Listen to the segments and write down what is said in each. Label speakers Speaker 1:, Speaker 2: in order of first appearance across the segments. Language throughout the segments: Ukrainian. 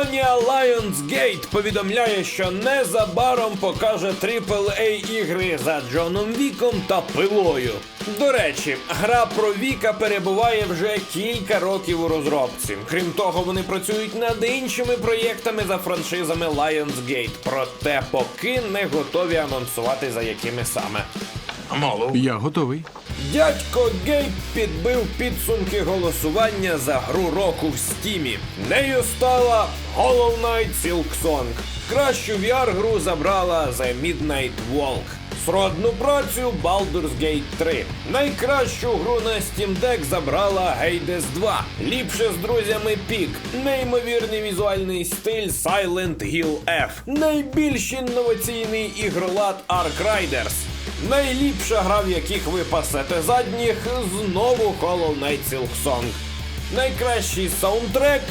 Speaker 1: Кінокомпанія Lionsgate повідомляє, що незабаром покаже AAA ігри за Джоном Віком та пилою. До речі, гра про Віка перебуває вже кілька років у розробці. Крім того, вони працюють над іншими проєктами за франшизами Lionsgate, проте поки не готові анонсувати за якими саме.
Speaker 2: Я готовий.
Speaker 1: Дядько Гейб підбив підсумки голосування за гру року в стімі. Нею стала Hollow Knight Silk Song. Кращу VR-гру забрала The Midnight Walk. Сродну працю Baldur's Gate 3. Найкращу гру на Steam Deck забрала Hades 2. Ліпше з друзями Пік. Неймовірний візуальний стиль Silent Hill F. Найбільш інноваційний ігролад Ark Riders. Найліпша гра, в яких ви пасете задніх, знову Hollow Knight Silk Song. Найкращий саундтрек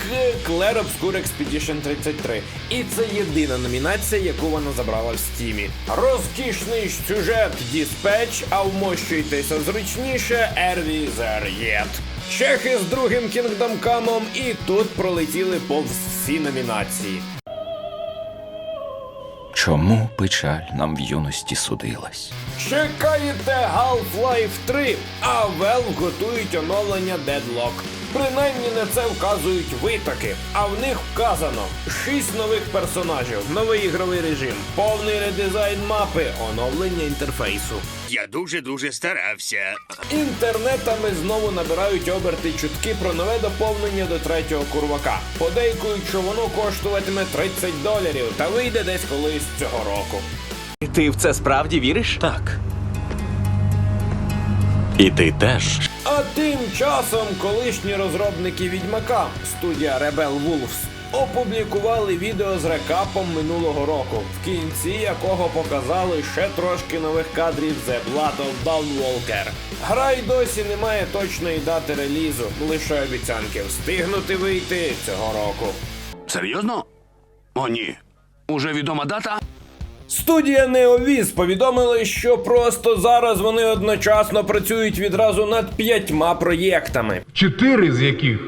Speaker 1: Clair Obscur Expedition 33. І це єдина номінація, яку вона забрала в стімі. Розкішний сюжет Dispatch, а вмощуйтеся зручніше Ерві Зер'єт. Чехи з другим Kingdom Come і тут пролетіли повз всі номінації.
Speaker 3: Чому печаль нам в юності судилась?
Speaker 1: Чекаєте Half-Life 3, а Valve готують оновлення Deadlock. Принаймні на це вказують витоки, а в них вказано 6 нових персонажів, новий ігровий режим, повний редизайн мапи, оновлення інтерфейсу.
Speaker 4: Я дуже-дуже старався.
Speaker 1: Інтернетами знову набирають оберти чутки про нове доповнення до третього курвака. Подейкують, що воно коштуватиме 30 доларів та вийде десь колись цього року.
Speaker 5: Ти в це справді віриш?
Speaker 3: Так. І ти теж.
Speaker 1: А тим часом колишні розробники відьмака, студія Rebel Wolves, опублікували відео з рекапом минулого року, в кінці якого показали ще трошки нових кадрів The Blood of Dawnwalker. Гра й досі не має точної дати релізу, лише обіцянки встигнути вийти цього року.
Speaker 4: Серйозно? О, ні. Уже відома дата?
Speaker 1: Студія Неовіз повідомили, що просто зараз вони одночасно працюють відразу над п'ятьма проєктами.
Speaker 6: чотири з яких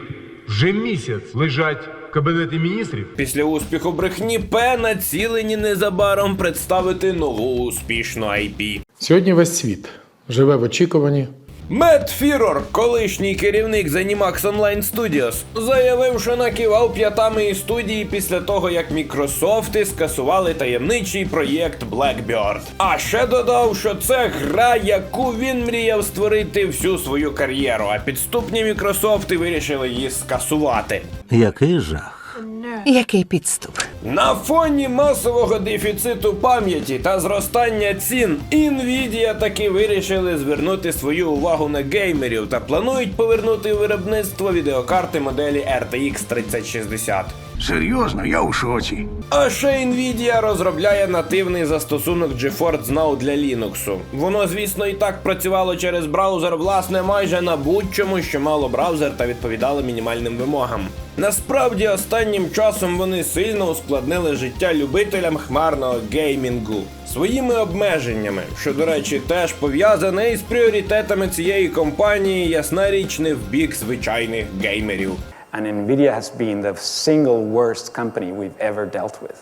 Speaker 6: вже місяць лежать в кабінеті міністрів.
Speaker 1: Після успіху брехні П націлені незабаром представити нову успішну IP.
Speaker 7: Сьогодні весь світ живе в очікуванні.
Speaker 1: Мет Фірор, колишній керівник Zenimax Online Studios, заявив, що накивав п'ятами і студії після того, як Мікрософти скасували таємничий проєкт Blackbird. А ще додав, що це гра, яку він мріяв створити всю свою кар'єру, а підступні Мікрософти вирішили її скасувати.
Speaker 8: Який жах.
Speaker 9: Який підступ?
Speaker 1: На фоні масового дефіциту пам'яті та зростання цін, Nvidia таки вирішили звернути свою увагу на геймерів та планують повернути виробництво відеокарти моделі RTX 3060.
Speaker 4: Серйозно, я у шоці.
Speaker 1: А ще Nvidia розробляє нативний застосунок GeForce Now для Linux. Воно, звісно, і так працювало через браузер, власне, майже на будь-чому, що мало браузер та відповідало мінімальним вимогам. Насправді, останнім часом вони сильно ускладнили життя любителям хмарного геймінгу своїми обмеженнями, що, до речі, теж пов'язане із пріоритетами цієї компанії, ясна річ, не в бік звичайних геймерів.
Speaker 10: and NVIDIA has been the single worst company we've ever dealt with.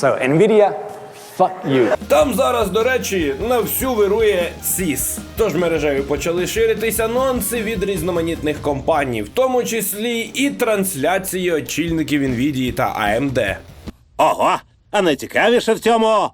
Speaker 10: So, NVIDIA, fuck you.
Speaker 1: Там зараз, до речі, на всю вирує ЦІС. Тож мережею почали ширитись анонси від різноманітних компаній, в тому числі і трансляції очільників Nvidia та AMD.
Speaker 8: Ого! А найцікавіше в цьому.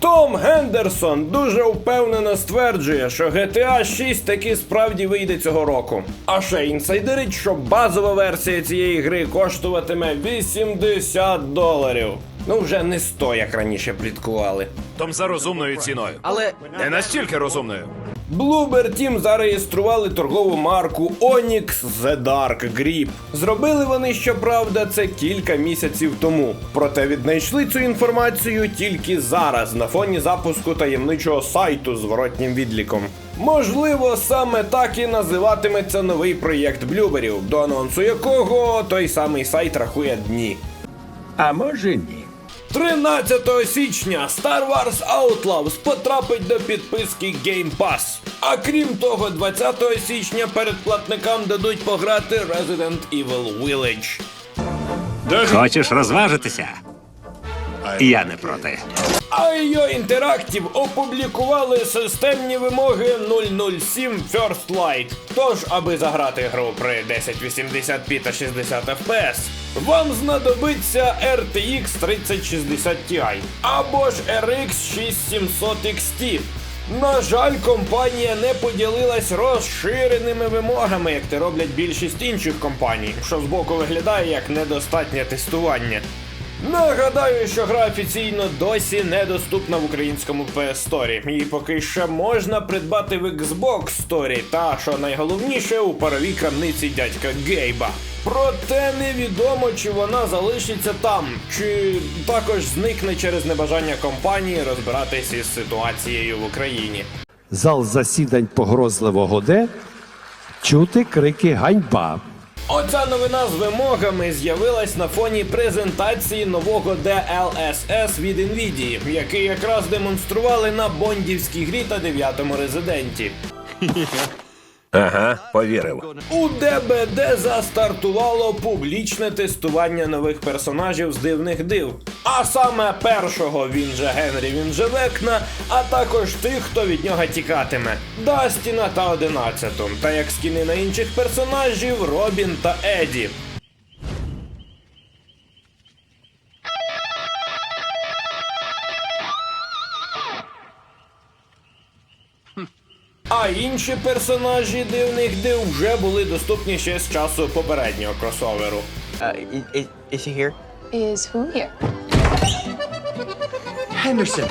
Speaker 1: Том Гендерсон дуже впевнено стверджує, що GTA 6 таки справді вийде цього року. А ще інсайдерить, що базова версія цієї гри коштуватиме 80 доларів. Ну вже не 100, як раніше пліткували.
Speaker 5: Том за розумною ціною. Але не настільки розумною.
Speaker 1: Bloober Team зареєстрували торгову марку Onyx The Dark Grip. Зробили вони, щоправда, це кілька місяців тому. Проте віднайшли цю інформацію тільки зараз, на фоні запуску таємничого сайту з воротнім відліком. Можливо, саме так і називатиметься новий проєкт блюберів, до анонсу якого той самий сайт рахує дні.
Speaker 2: А може ні.
Speaker 1: 13 січня Star Wars Outlaws потрапить до підписки Game Pass. А крім того, 20 січня передплатникам дадуть пограти Resident Evil Village.
Speaker 8: Хочеш розважитися? Я не проти.
Speaker 1: IO Interactive опублікували системні вимоги 007 First Light. Тож, аби заграти гру при 1080p та 60 FPS, вам знадобиться RTX 3060 Ti або ж RX 6700 XT. На жаль, компанія не поділилась розширеними вимогами, як це роблять більшість інших компаній, що збоку виглядає як недостатнє тестування. Нагадаю, що гра офіційно досі недоступна в українському PS Store. Її поки ще можна придбати в Xbox Store, та що найголовніше у паровій крамниці дядька Гейба. Проте невідомо, чи вона залишиться там, чи також зникне через небажання компанії розбиратися із ситуацією в Україні.
Speaker 2: Зал засідань погрозливо годе. Чути крики ганьба.
Speaker 1: Оця новина з вимогами з'явилась на фоні презентації нового DLSS від Nvidia, який якраз демонстрували на бондівській грі та 9-му резиденті.
Speaker 8: Ага, повірив.
Speaker 1: У ДБД застартувало публічне тестування нових персонажів з дивних див. А саме першого він же Генрі, він же Векна, а також тих, хто від нього тікатиме Дастіна та Одинадцяту, та як скіни на інших персонажів Робін та Еді. А інші персонажі дивних див вже були доступні ще з часу попереднього кросоверу.
Speaker 5: is he here?
Speaker 9: Is who here?
Speaker 5: Henderson.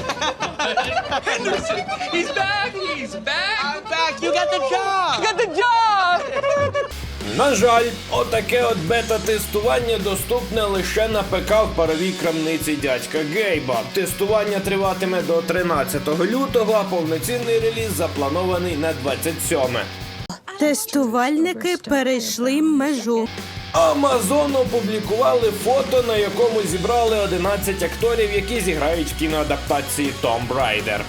Speaker 1: На жаль, отаке от бета-тестування доступне лише на ПК в паровій крамниці дядька Гейба. Тестування триватиме до 13 лютого, а повноцінний реліз запланований на 27.
Speaker 9: Тестувальники перейшли межу.
Speaker 1: Амазон опублікували фото, на якому зібрали 11 акторів, які зіграють в кіноадаптації Tomb Raider.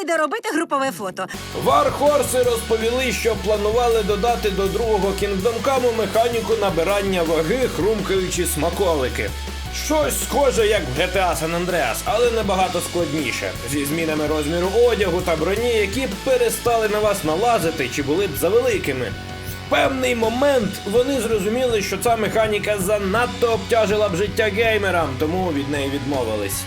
Speaker 9: Ану, робити групове фото.
Speaker 1: Вархорси розповіли, що планували додати до другого Come механіку набирання ваги, хрумкаючи смаколики. Щось схоже, як в GTA San Andreas, але набагато складніше, зі змінами розміру одягу та броні, які б перестали на вас налазити чи були б завеликими. В певний момент вони зрозуміли, що ця механіка занадто обтяжила б життя геймерам, тому від неї відмовились.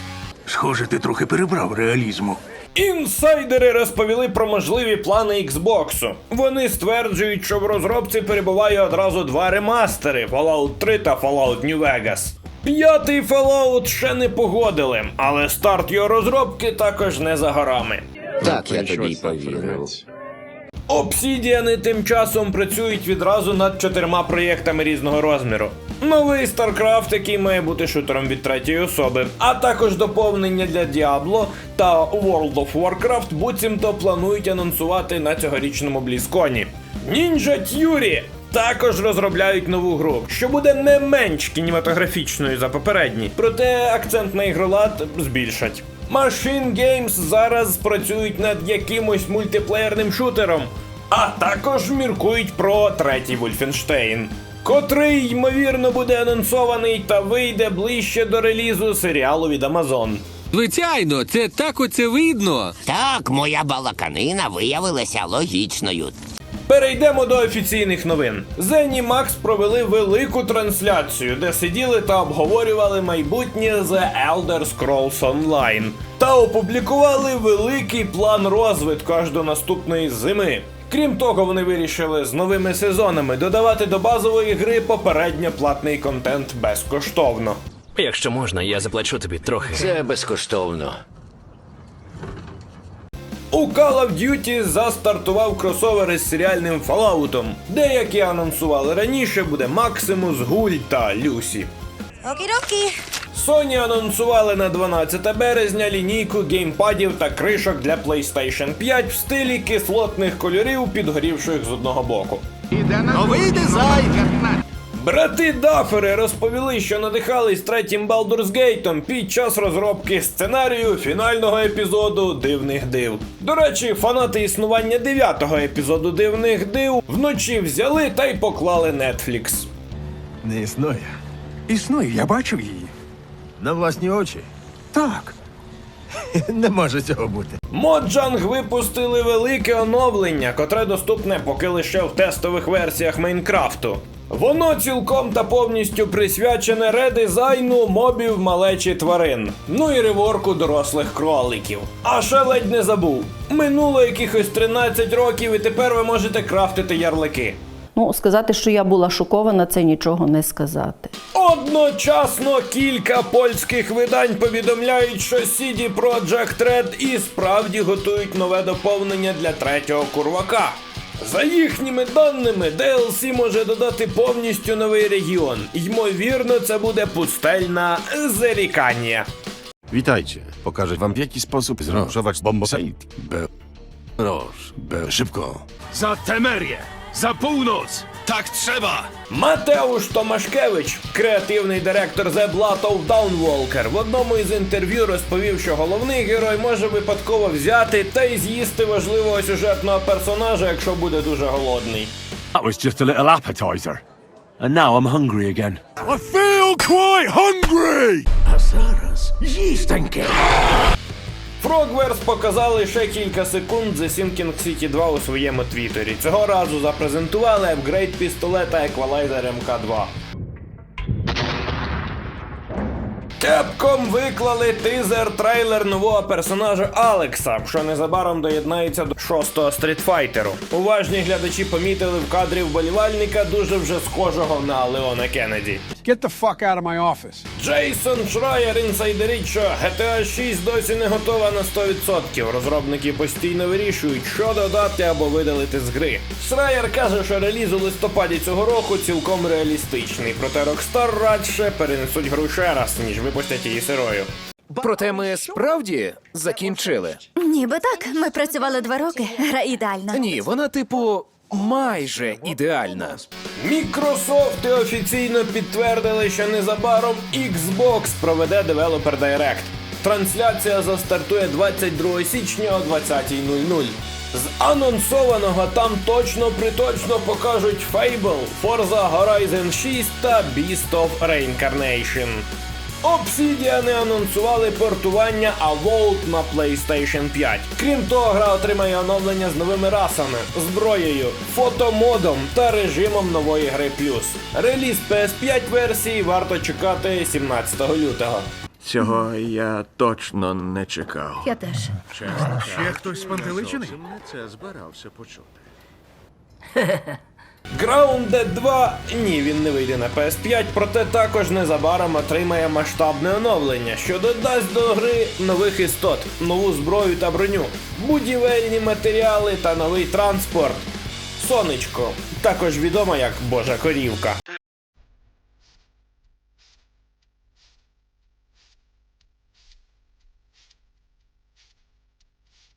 Speaker 4: Схоже, ти трохи перебрав реалізму.
Speaker 1: Інсайдери розповіли про можливі плани Xbox. Вони стверджують, що в розробці перебуває одразу два ремастери Fallout 3 та Fallout New Vegas. П'ятий Fallout ще не погодили, але старт його розробки також не за горами.
Speaker 3: Так, я тобі повірив.
Speaker 1: Обсідіани тим часом працюють відразу над чотирма проєктами різного розміру. Новий StarCraft, який має бути шутером від третьої особи, а також доповнення для Diablo та World of Warcraft буцімто планують анонсувати на цьогорічному Блізконі. Ninja Theory також розробляють нову гру, що буде не менш кінематографічною за попередній, проте акцент на ігролад збільшать. Machine Games зараз працюють над якимось мультиплеєрним шутером, а також міркують про третій Вольфенштейн, котрий ймовірно буде анонсований та вийде ближче до релізу серіалу від Amazon.
Speaker 5: Звичайно, це так оце видно.
Speaker 11: Так, моя балаканина виявилася логічною.
Speaker 1: Перейдемо до офіційних новин. ZeniMax провели велику трансляцію, де сиділи та обговорювали майбутнє The Elder Scrolls Online. Та опублікували великий план розвитку аж до наступної зими. Крім того, вони вирішили з новими сезонами додавати до базової гри попередньо платний контент безкоштовно.
Speaker 5: Якщо можна, я заплачу тобі трохи.
Speaker 3: Це безкоштовно.
Speaker 1: У Call of Duty застартував кросовер із серіальним Fallout, де, як і анонсували раніше, буде Максимус, Гуль та Люсі.
Speaker 9: Окі-докі.
Speaker 1: Sony анонсували на 12 березня лінійку геймпадів та кришок для PlayStation 5 в стилі кислотних кольорів, підгорівших з одного боку.
Speaker 4: Новий дизайн.
Speaker 1: Брати Дафери розповіли, що надихались третім Baldur's Gate під час розробки сценарію фінального епізоду Дивних див. До речі, фанати існування дев'ятого епізоду Дивних див вночі взяли та й поклали Netflix.
Speaker 2: Не існує. Існує, я бачив її. На власні очі. Так. Не може цього бути.
Speaker 1: Моджанг випустили велике оновлення, котре доступне поки лише в тестових версіях Майнкрафту. Воно цілком та повністю присвячене редизайну мобів малечі тварин, ну і реворку дорослих кроликів. А ще ледь не забув. Минуло якихось 13 років, і тепер ви можете крафтити ярлики.
Speaker 9: Ну, сказати, що я була шокована, це нічого не сказати.
Speaker 1: Одночасно кілька польських видань повідомляють, що CD Projekt Red і справді готують нове доповнення для третього курвака. За їхніми даними, DLC може додати повністю новий регіон. Ймовірно, це буде пустельна зарікання.
Speaker 2: Witajcie. Pokażę wam w jaki sposób zrążować bombosait. Be... Roż, be... Szybko.
Speaker 4: За Темер'є! За północ! Так trzeba!
Speaker 1: Матеуш Томашкевич, креативний директор The Blood of Downwalker, в одному із інтерв'ю розповів, що головний герой може випадково взяти та й з'їсти важливого сюжетного персонажа, якщо буде дуже голодний.
Speaker 8: That was just a little appetizer. And now I'm hungry again.
Speaker 2: I feel quite hungry! А зараз їстеньке.
Speaker 1: Frogwares показали ще кілька секунд The Sinking City 2 у своєму твіттері. Цього разу запрезентували апгрейд пістолета Equalizer MK2. Capcom виклали тизер трейлер нового персонажа Алекса, що незабаром доєднається до шостого стрітфайтеру. Уважні глядачі помітили в кадрі вболівальника дуже вже схожого на Леона Кеннеді.
Speaker 2: Get the fuck out of my office.
Speaker 1: Джейсон Шрайер інсайдерить, що GTA 6 досі не готова на 100%. Розробники постійно вирішують, що додати або видалити з гри. Шрайер каже, що реліз у листопаді цього року цілком реалістичний, проте Rockstar радше перенесуть гру ще раз, ніж випустять її сирою.
Speaker 5: Проте ми справді закінчили.
Speaker 9: Ніби так. Ми працювали два роки. Гра ідеальна.
Speaker 5: Ні, вона, типу, майже ідеальна.
Speaker 1: Мікрософти офіційно підтвердили, що незабаром Xbox проведе Developer Direct. Трансляція застартує 22 січня о 20.00. З анонсованого там точно приточно покажуть Fable, Forza Horizon 6 та Beast of Reincarnation. Obsidian анонсували портування Avowed на PlayStation 5. Крім того, гра отримає оновлення з новими расами, зброєю, фотомодом та режимом нової гри плюс. Реліз PS5 версії варто чекати 17 лютого.
Speaker 2: Цього я точно не чекав.
Speaker 9: Я теж.
Speaker 2: Ще хтось спантеличений? Це збирався почути.
Speaker 1: Grounded 2 ні, він не вийде на PS5, проте також незабаром отримає масштабне оновлення, що додасть до гри нових істот, нову зброю та броню, будівельні матеріали та новий транспорт. Сонечко, також відома як Божа корівка.